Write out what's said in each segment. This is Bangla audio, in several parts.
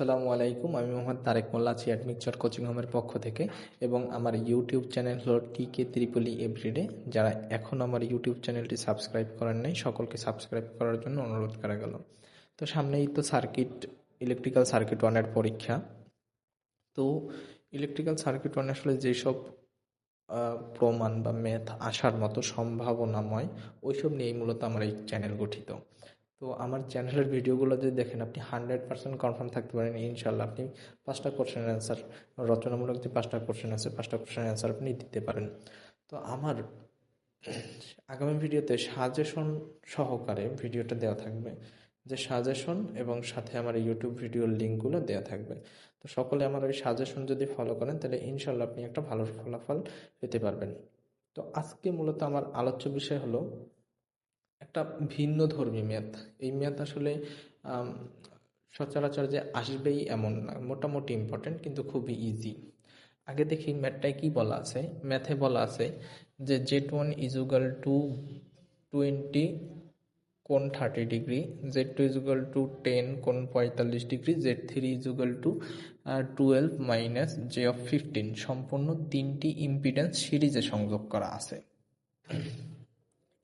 আসসালামু আলাইকুম, আমি মোহাম্মদ তারেক মোল্লা আছি অ্যাডমিকচার কোচিং হোমের পক্ষ থেকে এবং আমার ইউটিউব চ্যানেল হলো টিকে ত্রিপলি এভরিডে যারা এখন আমার ইউটিউব চ্যানেলটি সাবস্ক্রাইব করেন নাই, সকলকে সাবস্ক্রাইব করার জন্য অনুরোধ করা গেল। তো সামনেই তো সার্কিট ইলেকট্রিক্যাল সার্কিট ওয়ানের পরীক্ষা। তো ইলেকট্রিক্যাল সার্কিট ওয়ান আসলে যেসব প্রমাণ বা ম্যাথ আসার মতো সম্ভাবনাময়, ওইসব নিয়েই মূলত আমার এই চ্যানেল গঠিত। তো আমার চ্যানেলের ভিডিওগুলো যদি দেখেন, আপনি হান্ড্রেড পার্সেন্ট কনফার্ম থাকতে পারেন ইনশাল্লাহ আপনি পাঁচটা কোশ্চেনের অ্যান্সার রচনামূলক যে পাঁচটা কোশ্চেন আছে, পাঁচটা কোশ্চেনের অ্যান্সার আপনি দিতে পারেন। তো আমার আগামী ভিডিওতে সাজেশন সহকারে ভিডিওটা দেওয়া থাকবে, যে সাজেশন এবং সাথে আমার ইউটিউব ভিডিওর লিঙ্কগুলো দেওয়া থাকবে। তো সকলে আমার ওই সাজেশন যদি ফলো করেন, তাহলে ইনশাল্লাহ আপনি একটা ভালো ফলাফল পেতে পারবেন। তো আজকে মূলত আমার আলোচ্য বিষয় হলো একটা ভিন্ন ধর্মী ম্যাথ এই ম্যাথ আসলে সচরাচর যে আসবেই এমন না, মোটামুটি ইম্পর্টেন্ট কিন্তু খুবই ইজি আগে দেখি ম্যাথটায় কি বলা আছে? ম্যাথে বলা আছে যে Z one equal to twenty কোন thirty degree Z two equal to ten কোন পঁয়তাল্লিশ degree Z three equal to twelve minus J of fifteen সম্পূর্ণ তিনটি ইম্পিডেন্স সিরিজে সংযোগ করা আছে।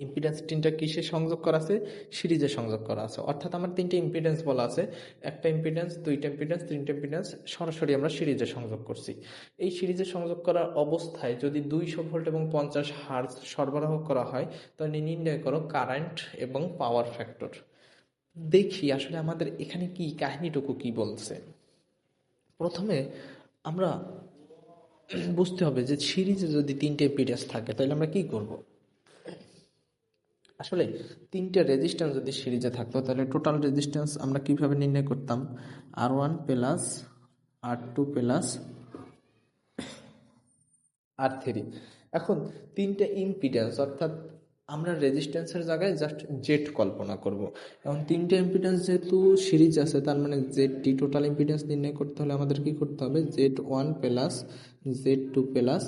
ইম্পিডেন্স তিনটা কিসে সংযোগ করা আছে? সিরিজে সংযোগ করা আছে। অর্থাৎ আমার তিনটে ইম্পিডেন্স বলা আছে। একটা ইম্পিডেন্স দুইটা ইম্পিডেন্স তিনটা ইম্পিডেন্স সরাসরি আমরা সিরিজে সংযোগ করছি। এই সিরিজে সংযোগ করার অবস্থায় যদি দুইশো ভোল্ট এবং পঞ্চাশ হার্জ সরবরাহ করা হয়, তাহলে নির্ণয় করো কারেন্ট এবং পাওয়ার ফ্যাক্টর দেখি আসলে আমাদের এখানে কি, কাহিনীটুকু কি বলছে। প্রথমে আমরা বুঝতে হবে যে সিরিজে যদি তিনটে ইম্পিডেন্স থাকে, তাহলে আমরা কি করব? আসলে তিনটে রেজিস্ট্যান্স যদি সিরিজে থাকতো, তাহলে টোটাল রেজিস্ট্যান্স আমরা কীভাবে নির্ণয় করতাম? R one plus R two plus R three এখন তিনটে ইম্পিডেন্স অর্থাৎ আমরা রেজিস্ট্যান্সের জায়গায় জাস্ট জেড কল্পনা করব। এখন তিনটে ইম্পিডেন্স যেহেতু সিরিজ আছে, তার মানে জেড টি টোটাল ইম্পিডেন্স নির্ণয় করতে হলে আমাদের কি করতে হবে? Z one plus Z two plus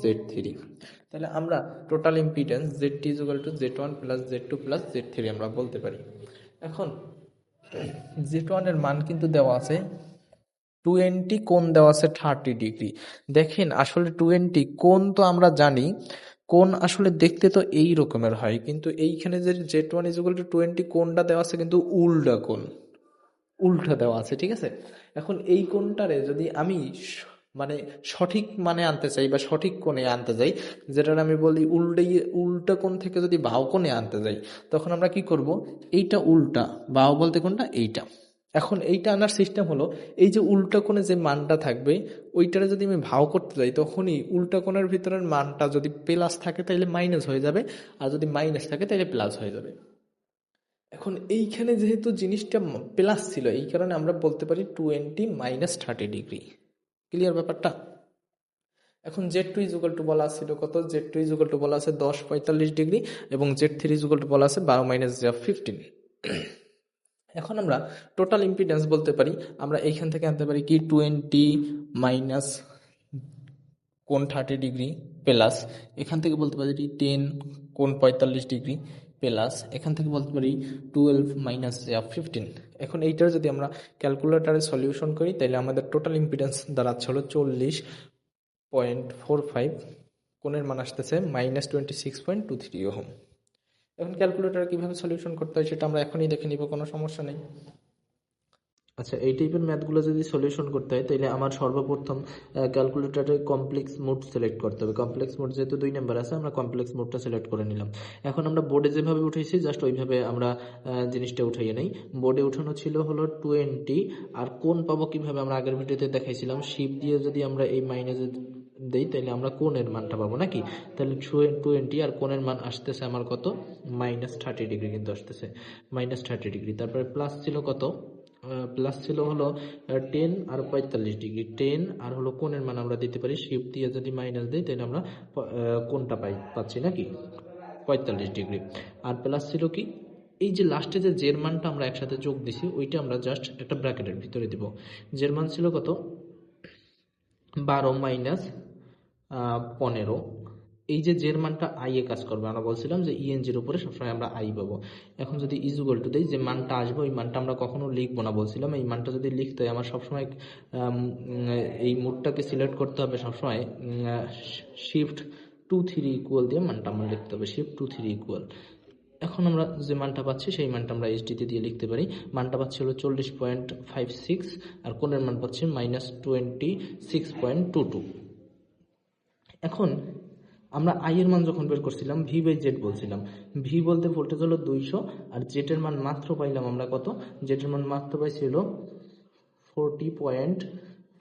Z three তাহলে আমরা total impedance Z T equal to Z one plus Z two plus Z three আমরা বলতে পারি। এখন জেড ওয়ানের মান কিন্তু দেওয়া আছে টোয়েন্টি কোন দেওয়া আছে থার্টি ডিগ্রি দেখেন, আসলে টোয়েন্টি কোন তো আমরা জানি কোন আসলে দেখতে তো এই রকমের হয়, কিন্তু এইখানে যে Z one is two twenty কোনটা দেওয়া আছে কিন্তু উল্টা কোন উল্টা দেওয়া আছে, ঠিক আছে? এখন এই কোনটারে যদি আমি মানে সঠিক মানে আনতে চাই বা সঠিক কোণে আনতে যাই, যেটার আমি বলি উল্টে, উল্টা কোণ থেকে যদি বাউ কোণে আনতে যাই, তখন আমরা কি করব? এইটা উল্টা বাউ বলতে কোনটা? এইটা। এখন এইটা আনার সিস্টেম হলো, এই যে উল্টা কোণে যে মানটা থাকবে, ওইটারে যদি আমি ভাও করতে যাই, তখনই উল্টা কোণের ভিতরের মানটা যদি প্লাস থাকে তাহলে মাইনাস হয়ে যাবে, আর যদি মাইনাস থাকে তাহলে প্লাস হয়ে যাবে। এখন এইখানে যেহেতু জিনিসটা প্লাস ছিল, এই কারণে আমরা বলতে পারি twenty minus thirty degree clear ব্যাপারটা? এখন জেড টু ইজুগাল টু বলা ছিল কত? জেড টু ইজুগাল টু বলা আছে দশ পঁয়তাল্লিশ ডিগ্রি এবং জেড থ্রি ইজুগাল টু বলা আছে বারো মাইনাস জে ফিফটিন এখন আমরা টোটাল ইম্পিডেন্স বলতে পারি। আমরা এইখান থেকে আনতে পারি কি? টোয়েন্টি মাইনাস কোন থার্টি ডিগ্রি প্লাস এখান থেকে বলতে পারি টেন কোন পঁয়তাল্লিশ ডিগ্রি। প্লাস এখান থেকে বলতে পারি টুয়েলভ মাইনাস ফিফটিন এখন এইটার যদি আমরা ক্যালকুলেটারে সলিউশন করি তাহলে আমাদের টোটাল ইম্পিডেন্স দাঁড়াচ্ছে হলো চল্লিশ পয়েন্ট ফোর ফাইভ কোণের মান আসতেছে minus twenty six point two three ohm. এখন ক্যালকুলেটার কীভাবে সলিউশন করতে হয় সেটা আমরা এখনই দেখে নিব, কোনো সমস্যা নেই। আচ্ছা এই টাইপের ম্যাথগুলো যদি সলিউশন করতে হয় তাহলে আমার সর্বপ্রথম ক্যালকুলেটরে কমপ্লেক্স মোড সিলেক্ট করতে হবে। কমপ্লেক্স মোড যেহেতু দুই নাম্বার আছে, আমরা কমপ্লেক্স মোডটা সিলেক্ট করে নিলাম। এখন আমরা বোর্ডে যেভাবে উঠেছি জাস্ট ওইভাবে আমরা জিনিসটা উঠাইয়ে নেই। বোর্ডে উঠানো ছিল হলো টোয়েন্টি আর কোন পাবো কীভাবে আমরা আগের ভিডিওতে দেখাইছিলাম? শিপ দিয়ে যদি আমরা এই মাইনাস দেই তাহলে আমরা কোণের মানটা পাবো নাকি? তাহলে টোয়েন্টি আর কোণের মান আসতেছে আমার কত? মাইনাস থার্টি ডিগ্রি কিন্তু আসতেছে। মাইনাস থার্টি ডিগ্রি তারপরে প্লাস ছিল কত? প্লাস ছিল হলো টেন আর পঁয়তাল্লিশ ডিগ্রি টেন আর হলো কোণের মান আমরা দিতে পারি শিফট দিয়ে যদি মাইনাস দিই, তাহলে আমরা কোনটা পাই, পাচ্ছি নাকি? পঁয়তাল্লিশ ডিগ্রি আর প্লাস ছিল কি? এই যে লাস্টে যে জের মানটা আমরা একসাথে যোগ দিছি, ওইটা আমরা জাস্ট একটা ব্র্যাকেটের ভিতরে দিব। জের মান ছিল কত? বারো মাইনাস পনেরো। এই যে জের মানটা আই এ কাজ করবে, আমরা বলছিলাম যে ইএনজির উপরে সবসময় আমরা আই পাবো। এখন যদি ইজুগল টু দেই, যে মানটা আসবে, ওই মানটা আমরা কখনো লিখব না। বলছিলাম, এই মানটা যদি লিখতে হয়, আমার সবসময় এই মোডটাকে সিলেক্ট করতে হবে সবসময় শিফট টু থ্রি ইকুয়াল দিয়ে মানটা আমরা লিখতে হবে শিফট টু থ্রি ইকুয়াল এখন আমরা যে মানটা পাচ্ছি, সেই মানটা আমরা এইচডিতে দিয়ে লিখতে পারি। মানটা পাচ্ছি হলো চল্লিশ পয়েন্ট ফাইভ সিক্স আর কোণের মান পাচ্ছি minus twenty six point two two এখন আমরা আই এর মান যখন বের করছিলাম ভি বাই জেড বলছিলাম। ভি বলতে ভোল্টেজ হলো দুইশো, আর জেড এর মান মাত্র পাইলাম আমরা কত? জেড এর মান মাত্র পাইছিল ফোরটি পয়েন্ট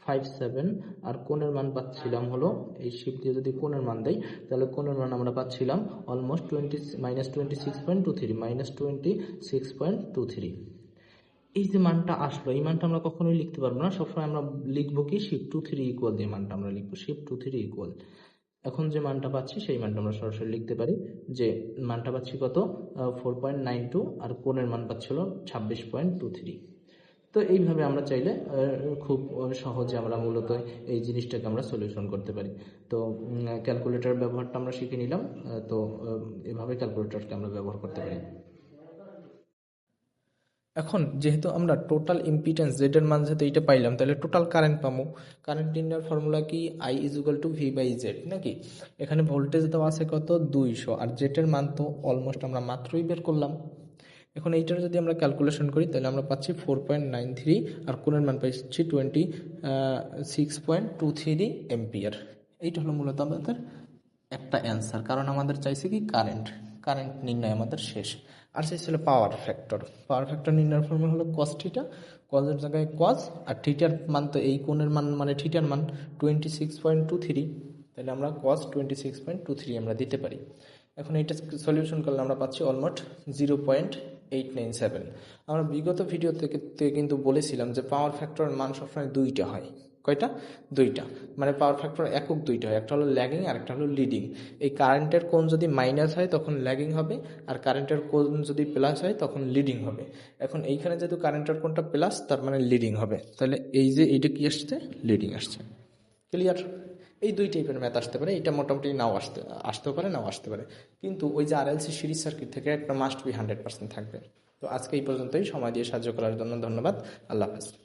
ফাইভ সেভেন আর কোণের মান পাচ্ছিলাম হলো, এই শিফট দিয়ে যদি কোণের মান দেয় তাহলে কোণের মান আমরা পাচ্ছিলাম almost twenty minus twenty six point two three minus twenty six point two three এই যে মানটা আসলো, এই মানটা আমরা কখনোই লিখতে পারব না, সবসময় আমরা লিখব কি? শিফট টু থ্রি ইকুয়াল দিয়ে মানটা আমরা লিখব শিফট টু থ্রি ইকুয়াল এখন যে মানটা পাচ্ছি, সেই মানটা আমরা সরাসরি লিখতে পারি যে মানটা পাচ্ছি কত? ফোর পয়েন্ট নাইন টু আর কোণের মান পাচ্ছিল ছাব্বিশ পয়েন্ট টু থ্রি তো এইভাবে আমরা চাইলে খুব সহজে আমরা মূলত এই জিনিসটাকে আমরা সলিউশন করতে পারি। তো ক্যালকুলেটর ব্যবহারটা আমরা শিখে নিলাম তো এভাবে ক্যালকুলেটরকে আমরা ব্যবহার করতে পারি। এখন যেহেতু আমরা টোটাল ইম্পিটেন্স জেড এর মান যেহেতু এইটা পাইলাম, তাহলে টোটাল কারেন্ট পাবো কারেন্ট নির্ণয়ের ফর্মুলা কি? I is equal to V by Z নাকি? এখানে ভোল্টেজ দেওয়া আছে কত? দুইশো। আর জেড এর মান তো অলমোস্ট আমরা মাত্রই বের করলাম। এখন এইটার যদি আমরা ক্যালকুলেশন করি, তাহলে আমরা পাচ্ছি ফোর পয়েন্ট নাইন থ্রি আর কোণের মান পাচ্ছি twenty six point two three ampere এইটা হলো মূলত আমাদের একটা অ্যান্সার কারণ আমাদের চাইছে কি? কারেন্ট কারেন্ট নির্ণয় আমাদের শেষ। আর চাইছিল পাওয়ার ফ্যাক্টর পাওয়ার ফ্যাক্টর নির্ণয়ের ফর্মুলা হলো কস থিটা কজের জায়গায় কজ আর থিটার মান তো এই কোণের মান মানে থিটার মান twenty six point two three তাহলে আমরা cos twenty six point two three আমরা দিতে পারি। এখন এটা সলিউশন করলে আমরা পাচ্ছি almost zero point eight nine seven আমরা বিগত ভিডিও থেকে কিন্তু বলেছিলাম যে পাওয়ার ফ্যাক্টরের মান সবসময় দুইটা হয়। কয়টা? দুইটা। মানে পাওয়ার ফ্যাক্টর একক দুইটা হয়। একটা হলো ল্যাগিং আর একটা হলো লিডিং এই কারেন্টের কোণ যদি মাইনাস হয়, তখন ল্যাগিং হবে। আর কারেন্টের কোণ যদি প্লাস হয়, তখন লিডিং হবে। এখন এইখানে যেহেতু কারেন্টের কোণটা প্লাস তার মানে লিডিং হবে। তাহলে এই যে এইটা কি আসছে? লিডিং আসছে। ক্লিয়ার এই দুই টাইপের ম্যাথ আসতে পারে। এটা মোটামুটি নাও আসতে, আসতেও পারে, নাও আসতে পারে। কিন্তু ওই যে আর আরএলসি সিরিজ সার্কিট থেকে একটা মাস্ট বি হান্ড্রেড পার্সেন্ট থাকবে। তো আজকে এই পর্যন্তই। সময় দিয়ে সাহায্য করার জন্য ধন্যবাদ। আল্লাহ হাফেজ।